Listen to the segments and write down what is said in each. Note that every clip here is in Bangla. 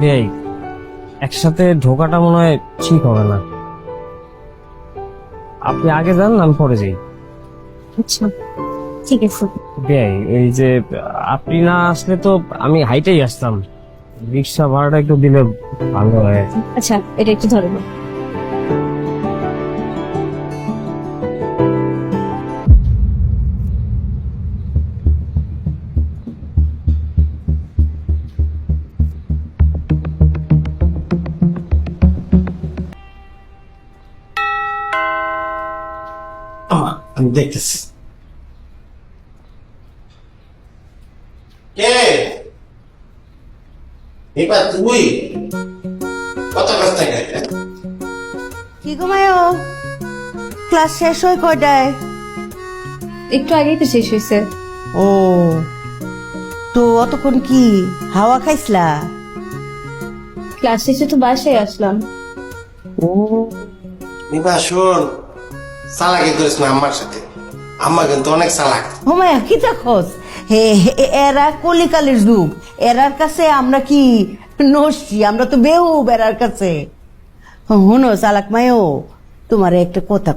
বেয়াই একসাথে ঢোকাটা মনে হয় ঠিক হবে না। আপনি আগে যান আমি পরে যাই। আচ্ছা ঠিক আছে। বেয়াই এই যে আপনি না আসলে তো আমি হাইটেই আসতাম। রিক্সা ভাড়াটা একটু দিলে ভালো হয়। আচ্ছা এটা একটু ধরে নাও। আমা দেখতেছি। কে? এবার তুই? কত কাছ থেকে কি গো ক্লাস শেষ হয় কয়টায়? একটু আগেই তো শেষ হয়েছে। ও তো অতক্ষণ কি হাওয়া খাইছলা? ক্লাস শেষে তো বাসায় আসলাম। ও নিবা শোন। চালাকি করিস না আমার সাথে। আম্মা কিন্তু অনেক চালাক। ও মায়া, কি দেখোস এরা কলিকালের যুগ। এরার কাছে আমরা কি নসছি আমরা তো বেউ এরার কাছে। হুনো চালাক মায়ো, তোমার একটা কথা।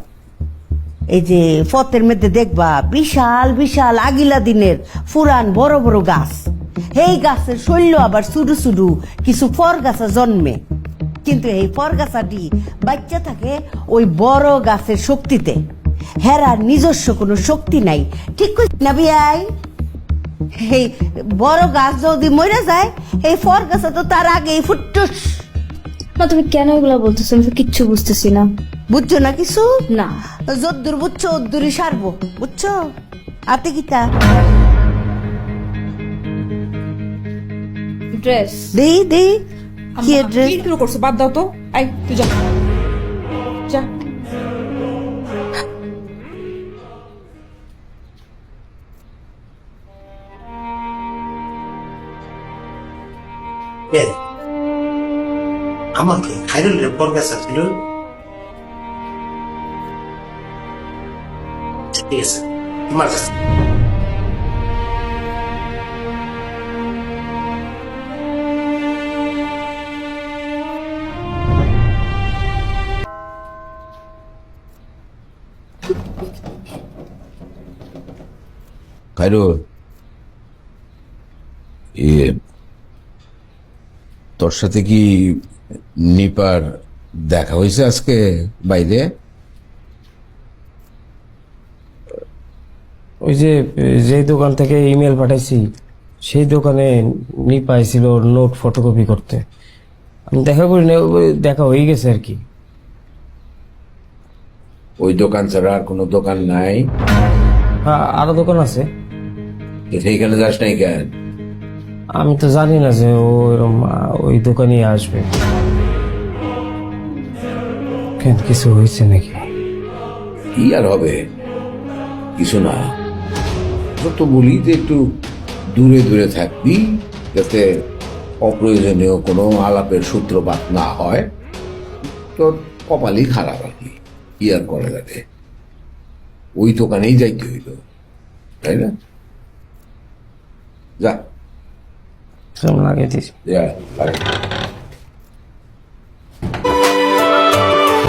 এই যে পথের মধ্যে দেখবা, বিশাল বিশাল আগিলা দিনের ফুরান বড় বড় গাছ। এই গাছের শৈল্য আবার শুধু শুধু কিছু ফর গাছা জন্মে। কিন্তু এই ফর গাছাটি বাচ্চা থাকে ওই বড় গাছের শক্তিতে। হেরার নিজস্ব কোনো শক্তি নাই। ঠিক না বিয়াই? এই বড় গাছ যদি মরে যায় এই ফর গাছা তো তার আগেই ফুটুস। না তুমি কেন এগুলো বলতেছো? আমি তো কিচ্ছু বুঝতেছি না। বুঝছ না কিছু? না। যদ্দুর বুঝছ ওদ্দুরই সারবো। বুঝছ? আতে গীতা। ড্রেস দেই দেই কি আম্মা, ড্রেস? কি শুরু করছ? বাদ দাও তো। আই তুই যা। যা। আমাকে খাইরুলের পর গেছে ঠিক আছে তোমার কাছে। খাইরুল এ তোর সাথে কি নিপার দেখা হয়েছে আজকে বাইরে? ওই যে যে দোকান থেকে ইমেল পাঠাইছি সেই দোকানে নি পাইছিল নোট ফটোকপি করতে। আমি দেখা করি না দেখা হয়ে গেছে আর কি। ওই দোকান ছাড়া আর কোনো দোকান নাই? হ্যাঁ আরও দোকান আছে। সেইখানে যাস নাই কেন? আমি তো জানি না যে ও এরম ওই দোকানেই আসবে। কেন কিছু হয়েছে নাকি? কি আর হবে? কিছু না। তো বলি যে একটু দূরে দূরে থাকবি যাতে অপ্রয়োজনীয় কোনো আলাপের সূত্রপাত না হয়। তোর কপালই খারাপ আর কি। কি আর করা যাবে? ওই দোকানেই যাইতে হইল তাই না? যা সব লাগিয়ে দিয়েছি যা আরে